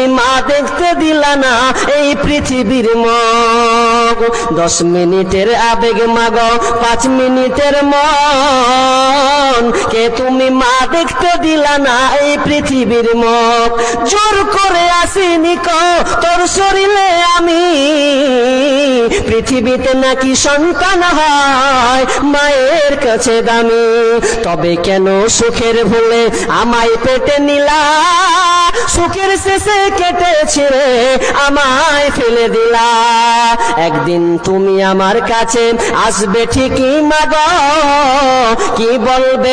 তুমি মা দেখতে দিলা না, এই পৃথিবীর মগ। দশ মিনিটের আবেগ মাগ, পাঁচ মিনিটের মন। কে তুমি মা দেখতে দিলা না, এই পৃথিবীর মগ। জোর করে আসিনি ক, তোর শরীরে আমি। পৃথিবীতে নাকি সন্তান হয়, মায়ের কাছে দামি। তবে কেন সুখের ভুলে আমায় পেটে নিলা? সুখের শেষে কেটেছে আমায় ফেলে দিলা। একদিন তুমি আমার কাছে আসবে ঠিকই, মাগ। কি বলবে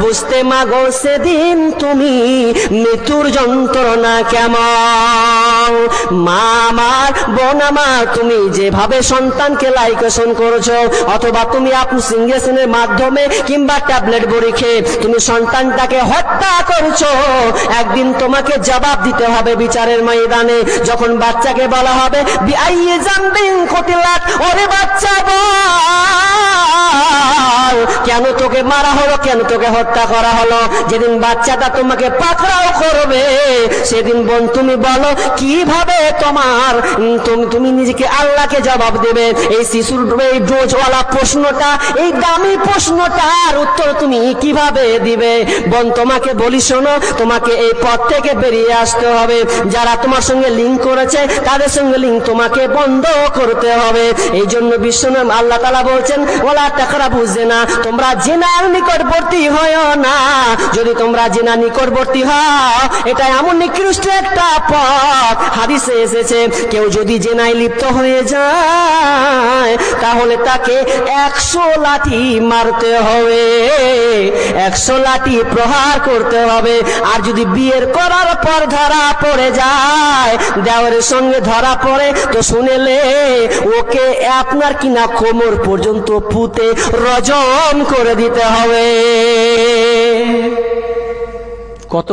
বুঝতে মাগো সেদিন তুমি মৃত্যুর যন্ত্রণা কেমন? মা আমার, বোন আমার, তুমি যেভাবে সন্তানকে লাইকেশন করেছ, অথবা তুমি আপনি সিঙ্গেশনের মাধ্যমে কিংবা ট্যাবলেট বড়ি খেয়ে তুমি সন্তানটাকে হত্যা করছ, একদিন তোমাকে জবাব দিতে হবে বিচারের ময়দানে, যখন বাচ্চাকে বলা হবে ওরে বাচ্চা মারা হলো কেন? তোকে হত্যা করা হলো। যেদিন বাচ্চাটা তোমাকে পাকড়াও করবে, সেদিন বোন, তুমি বলো, কীভাবে তোমার তুমি তুমি নিজেকে আল্লাহকে জবাব দেবে? এই শিশুর, এই ডোজওয়ালা প্রশ্নটা, এই দামি প্রশ্নটার উত্তর তুমি কীভাবে দিবে? বোন, তোমাকে বলি শোনো, তোমাকে এই পথ থেকে বেরিয়ে আসতে হবে। যারা তোমার সঙ্গে লিঙ্ক করেছে, তাদের সঙ্গে লিঙ্ক তোমাকে বন্ধ করতে হবে। এই জন্য বিশ্বনাম আল্লাহ তালা বলছেন ওলা টাকরা বুঝছে না তোমরা জেনার নিকটবর্তী হয় না। যদি তোমরা জেনা নিকটবর্তী হও, এটা এমন নিকৃষ্ট একটা পথ। হাদিসে এসেছে, কেউ যদি জেনায় লিপ্ত হয়ে যায়, তাহলে তাকে একশো লাঠি মারতে হবে। একশো লাঠি প্রহার করতে হবে। আর যদি বিয়ের করার পর ধরা পড়ে যায়, দেওয়ারের সঙ্গে ধরা পড়ে, তো শুনেলে ওকে আপনার কিনা কোমর পর্যন্ত পুঁতে রজম করে দিতে হবে।